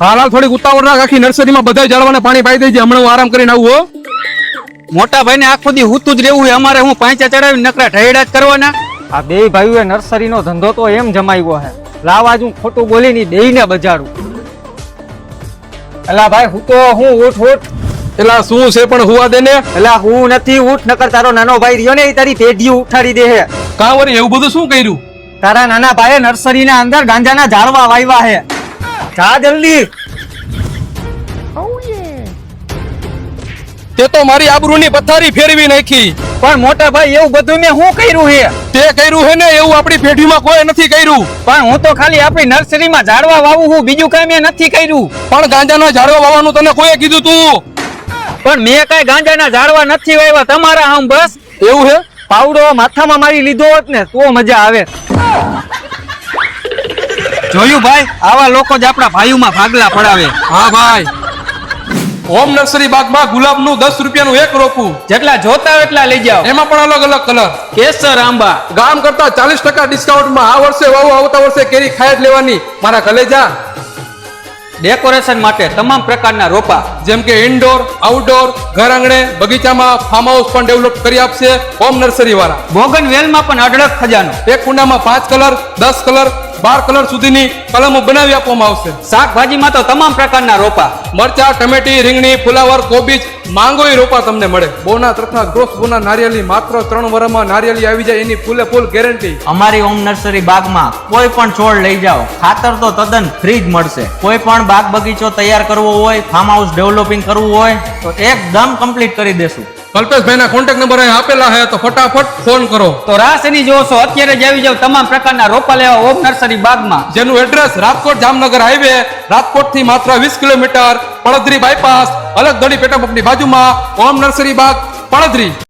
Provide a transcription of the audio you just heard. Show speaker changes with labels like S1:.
S1: હાલ હાલ થોડીક ઉતાવળ રાખ. આખી નર્સરીમાં બધા જાળવાને પાણી પાઈ દેજે. હમણાં હું આરામ કરીને આવું હો.
S2: મોટા ભાઈને આખો દી હુતું જ રહેવું હોય અમારે હું પાંચા ચડાવી નકરા ઢેડા જ કરવાના.
S3: આ બે ભાઈઓએ નર્સરીનો ધંધો તો એમ જમાવ્યો હે લાવા જ હું ખોટું બોલી બોલીને ને બજાડું એલા ભાઈ હું તો હું ઉઠ ઉઠ.
S1: એલા શું છે પણ હુવા દેને
S3: એલા હું નથી ઉઠ નકર તારો નાનો ભાઈ રહ્યો ને એ તારી પેઢી ઉઠાડી દે હે
S1: કાવરી એવું બધું શું કર્યું?
S3: તારા નાના ભાઈએ નર્સરીના અંદર ગાંજાના ઝાડવા વાવ્યા હે જા જલ્દી.
S1: તે તો મારી આબરૂની પથારી ફેરવી નાખી.
S3: પણ મોટા ભાઈ એવું બધું મેં શું કર્યું હે?
S1: તે કર્યું હે ને એવું આપણી પેઢીમાં કોઈ નથી કર્યું.
S3: પણ હું તો ખાલી આપણી નર્સરીમાં ઝાડવા વાવું હું બીજું કઈ મેં નથી કર્યું.
S1: પણ ગાંજાના ઝાડવા વાવવાનું તને કોઈએ કીધું તું?
S3: પણ મેં કઈ ગાંજાના ઝાડવા નથી વાવ્યા તમારા આમ બસ.
S1: એવું હે?
S3: પાવડો માથામાં મારી લીધો હોત ને તો મજા આવે.
S2: જોયું ભાઈ? આવા લોકો જ આપણા ભાઈઓમાં ભાગલા પડાવે.
S1: હા ભાઈ. હોમ નર્સરી બાગમાં ગુલાબનું દસ રૂપિયાનું એક રોપું.
S2: જેટલા જોતા હોય એટલા લઈ જાઓ.
S1: એમાં પણ અલગ અલગ કલર.
S2: કેસર આંબા.
S1: ગામ કરતા ચાલીસ ટકા ડિસ્કાઉન્ટમાં આ વર્ષે વાવો આવતા વર્ષે કેરી ખાય જ લેવાની. મારા કલેજા
S2: ડેકોરેશન માટે તમામ પ્રકારના રોપા
S1: જેમ કે ઇન્ડોર આઉટડોર ઘર આંગણે બગીચામાં ફાર્મ હાઉસ પણ ડેવલપ કરી આપશે હોમ નર્સરી વાળા.
S2: બોગન વેલમાં પણ અઢળક ખજાનો.
S1: એક કુંડામાં પાંચ કલર દસ કલર બાર કલર સુધીની કલમો બનાવી આપવામાં આવશે.
S2: શાકભાજીમાં તો તમામ પ્રકારના રોપા.
S1: મરચા ટમેટી રીંગણી ફુલાવર કોબીજ માંગોઈ રોપા તમને મળે. બોના તથા ગ્રોસ બોના નારિયેળી માત્ર ત્રણ વર્ષમાં નારિયેળી આવી જાય, એની ફૂલે ફૂલ ગેરંટી
S4: અમારી હોમ નર્સરી બાગમાં કોઈ પણ છોડ લઈ જાઓ, ખાતર તો તદ્દન ફ્રી જ મળશે. કોઈ પણ બાગ બગીચો તૈયાર કરવો હોય ફાર્મ હાઉસ ડેવલપિંગ કરવું હોય, તો એકદમ કમ્પ્લીટ કરી દેશું.
S1: કલ્પેશભાઈના કોન્ટેક્ટ નંબર અહીં આપેલા છે તો ફટાફટ ફોન કરો.
S2: તો રાસની જોશો અત્યારે જ આવી જાવ તમામ પ્રકારના રોપા લેવા ઓમ નર્સરી બાગમાં.
S1: જેનું એડ્રેસ રાજકોટ જામનગર હાઈવે રાજકોટથી માત્ર વીસ કિલોમીટર પડદરી બાયપાસ અલગ દડી પેટા બાજુમાં ઓમ નર્સરી બાગ પડદરી